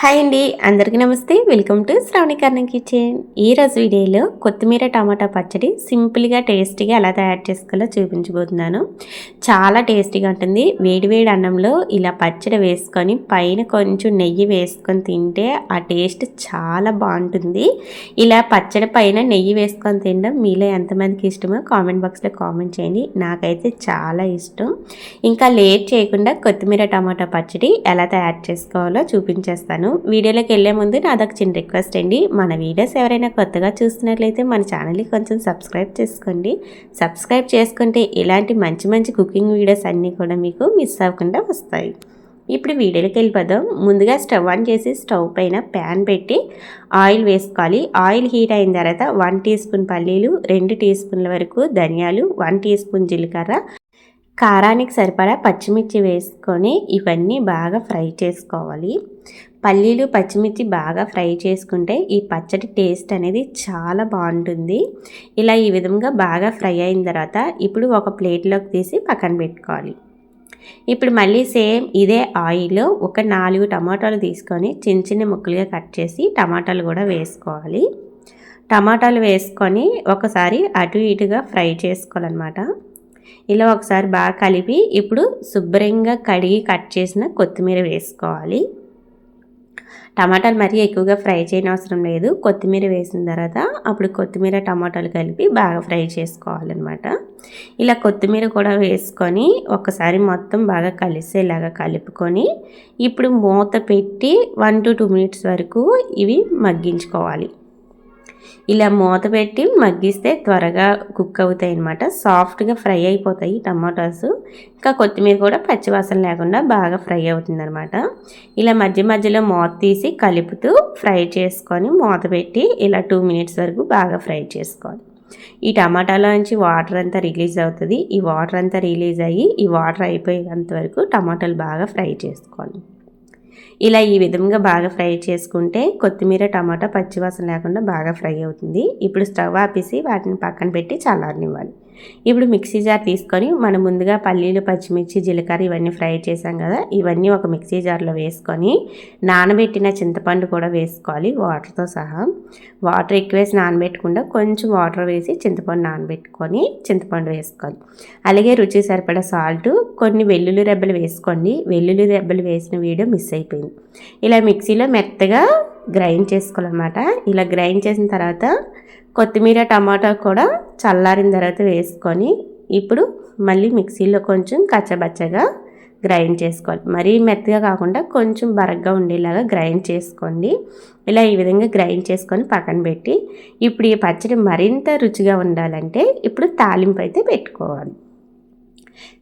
Hi అండి అందరికీ నమస్తే. Welcome to Shravani Karnam kitchen. ఈరోజు వీడియోలో కొత్తిమీర టమాటా పచ్చడి సింపుల్గా టేస్టీగా ఎలా తయారు చేసుకోవాలో చూపించబోతున్నాను. చాలా టేస్టీగా ఉంటుంది. వేడివేడి అన్నంలో ఇలా పచ్చడి వేసుకొని పైన కొంచెం నెయ్యి వేసుకొని తింటే ఆ టేస్ట్ చాలా బాగుంటుంది. ఇలా పచ్చడి పైన నెయ్యి వేసుకొని తినడం మీలో ఎంతమందికి ఇష్టమో కామెంట్ బాక్స్లో కామెంట్ చేయండి. నాకైతే చాలా ఇష్టం. ఇంకా లేట్ చేయకుండా కొత్తిమీర టమాటా పచ్చడి ఎలా తయారు చేసుకోవాలో చూపించేస్తాను. చేస్తాను వీడియోలోకి వెళ్ళే ముందు నాదొక చిన్న రిక్వెస్ట్ అండి. మన వీడియోస్ ఎవరైనా కొత్తగా చూస్తున్నట్లయితే మన ఛానల్ని కొంచెం సబ్స్క్రైబ్ చేసుకోండి. సబ్స్క్రైబ్ చేసుకుంటే ఇలాంటి మంచి మంచి కుకింగ్ వీడియోస్ అన్నీ కూడా మీకు మిస్ అవ్వకుండా వస్తాయి. ఇప్పుడు వీడియోకి వెళ్ళిపోదాం. ముందుగా స్టవ్ ఆన్ చేసి స్టవ్ పైన ప్యాన్ పెట్టి ఆయిల్ వేసుకోవాలి. ఆయిల్ హీట్ అయిన తర్వాత వన్ టీ స్పూన్ పల్లీలు రెండు టీ స్పూన్ల వరకు ధనియాలు వన్ టీ స్పూన్ జీలకర్ర కారానికి సరిపడా పచ్చిమిర్చి వేసుకొని ఇవన్నీ బాగా ఫ్రై చేసుకోవాలి. పల్లీలు పచ్చిమిర్చి బాగా ఫ్రై చేసుకుంటే ఈ పచ్చడి టేస్ట్ అనేది చాలా బాగుంటుంది. ఇలా ఈ విధంగా బాగా ఫ్రై అయిన తర్వాత ఇప్పుడు ఒక ప్లేట్లోకి తీసి పక్కన పెట్టుకోవాలి. ఇప్పుడు మళ్ళీ సేమ్ ఇదే ఆయిల్లో ఒక నాలుగు టమాటాలు తీసుకొని చిన్న చిన్న ముక్కలుగా కట్ చేసి టమాటాలు కూడా వేసుకోవాలి. టమాటాలు వేసుకొని ఒకసారి అటు ఇటుగా ఫ్రై చేసుకోవాలన్నమాట. ఇలా ఒకసారి బాగా కలిపి ఇప్పుడు శుభ్రంగా కడిగి కట్ చేసిన కొత్తిమీర వేసుకోవాలి. టమాటాలు మరీ ఎక్కువగా ఫ్రై చేయని అవసరం లేదు. కొత్తిమీర వేసిన తర్వాత అప్పుడు కొత్తిమీర టమాటాలు కలిపి బాగా ఫ్రై చేసుకోవాలన్నమాట. ఇలా కొత్తిమీర కూడా వేసుకొని ఒకసారి మొత్తం బాగా కలిసేలాగా కలుపుకొని ఇప్పుడు మూత పెట్టి వన్ టు టూ మినిట్స్ వరకు ఇవి మగ్గించుకోవాలి. ఇలా మూత పెట్టి మగ్గిస్తే త్వరగా కుక్ అవుతాయి అనమాట సాఫ్ట్గా ఫ్రై అయిపోతాయి టమాటాస్. ఇంకా కొత్తిమీర కూడా పచ్చివాసన లేకుండా బాగా ఫ్రై అవుతుంది అనమాట ఇలా మధ్య మధ్యలో మూత తీసి కలుపుతూ ఫ్రై చేసుకొని మూత పెట్టి ఇలా టూ మినిట్స్ వరకు బాగా ఫ్రై చేసుకోవాలి. ఈ టమాటాలో నుంచి వాటర్ అంతా రిలీజ్ అవుతుంది. ఈ వాటర్ అంతా రిలీజ్ అయ్యి ఈ వాటర్ అయిపోయేంత వరకు టమాటాలు బాగా ఫ్రై చేసుకోవాలి. ఇలా ఈ విధంగా బాగా ఫ్రై చేసుకుంటే కొత్తిమీర టమాటా పచ్చివాసన లేకుండా బాగా ఫ్రై అవుతుంది. ఇప్పుడు స్టవ్ ఆపేసి వాటిని పక్కన పెట్టి చల్లారనివ్వాలి. ఇప్పుడు మిక్సీ జార్ తీసుకొని మనం ముందుగా పల్లీలు పచ్చిమిర్చి జీలకర్ర ఇవన్నీ ఫ్రై చేసాం కదా ఇవన్నీ ఒక మిక్సీ జార్లో వేసుకొని నానబెట్టిన చింతపండు కూడా వేసుకోవాలి వాటర్తో సహా. వాటర్ ఎక్కువ వేసి నానబెట్టకుండా కొంచెం వాటర్ వేసి చింతపండు నానబెట్టుకొని చింతపండు వేసుకోవాలి. అలాగే రుచి సరిపడా సాల్ట్ కొన్ని వెల్లుల్లి రెబ్బలు వేసుకోండి వెల్లుల్లి రెబ్బలు వేసిన వీడియో మిస్ అయిపోయింది. ఇలా మిక్సీలో మెత్తగా గ్రైండ్ చేసుకోవాలన్నమాట. ఇలా గ్రైండ్ చేసిన తర్వాత కొత్తిమీర టమాటా కూడా చల్లారిన తర్వాత వేసుకొని ఇప్పుడు మళ్ళీ మిక్సీలో కొంచెం కచ్చబచ్చగా గ్రైండ్ చేసుకోవాలి. మరీ మెత్తగా కాకుండా కొంచెం బరగ్గా ఉండేలాగా గ్రైండ్ చేసుకోండి. ఇలా ఈ విధంగా గ్రైండ్ చేసుకొని పక్కన పెట్టి ఇప్పుడు ఈ పచ్చడి మరింత రుచిగా ఉండాలంటే ఇప్పుడు తాలింపు అయితే పెట్టుకోవాలి.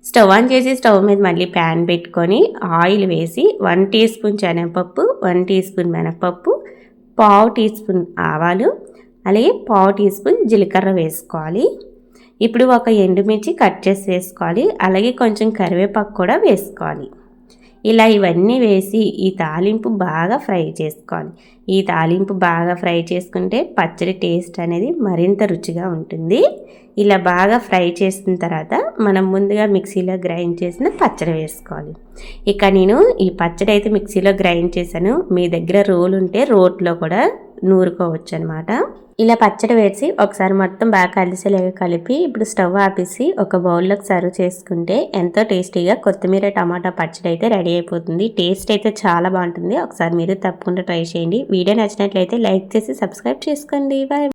స్టవ్ ఆన్ చేసి స్టవ్ మీద మళ్ళీ ప్యాన్ పెట్టుకొని ఆయిల్ వేసి వన్ టీ స్పూన్ శనగపప్పు వన్ టీ స్పూన్ మినపప్పు పావు టీ స్పూన్ ఆవాలు అలాగే పావు టీ స్పూన్ జీలకర్ర వేసుకోవాలి. ఇప్పుడు ఒక ఎండుమిర్చి కట్ చేసి వేసుకోవాలి. అలాగే కొంచెం కరివేపాకు కూడా వేసుకోవాలి. ఇలా ఇవన్నీ వేసి ఈ తాలింపు బాగా ఫ్రై చేసుకోవాలి. ఈ తాలింపు బాగా ఫ్రై చేసుకుంటే పచ్చడి టేస్ట్ అనేది మరింత రుచిగా ఉంటుంది. ఇలా బాగా ఫ్రై చేసిన తర్వాత మనం ముందుగా మిక్సీలో గ్రైండ్ చేసిన పచ్చడి వేసుకోవాలి. ఇక నేను ఈ పచ్చడి అయితే మిక్సీలో గ్రైండ్ చేశాను. మీ దగ్గర రోలు ఉంటే రోట్లో కూడా నూరుకోవచ్చు అనమాట ఇలా పచ్చడి వేసి ఒకసారి మొత్తం బాగా కలిసేలాగా కలిపి ఇప్పుడు స్టవ్ ఆపేసి ఒక బౌల్లోకి సర్వ్ చేసుకుంటే ఎంతో టేస్టీగా కొత్తిమీర టమాటా పచ్చడి అయితే రెడీ అయిపోతుంది. టేస్ట్ అయితే చాలా బాగుంటుంది. ఒకసారి మీరు తప్పకుండా ట్రై చేయండి. వీడియో నచ్చినట్లయితే లైక్ చేసి సబ్స్క్రైబ్ చేసుకోండి. బాయ్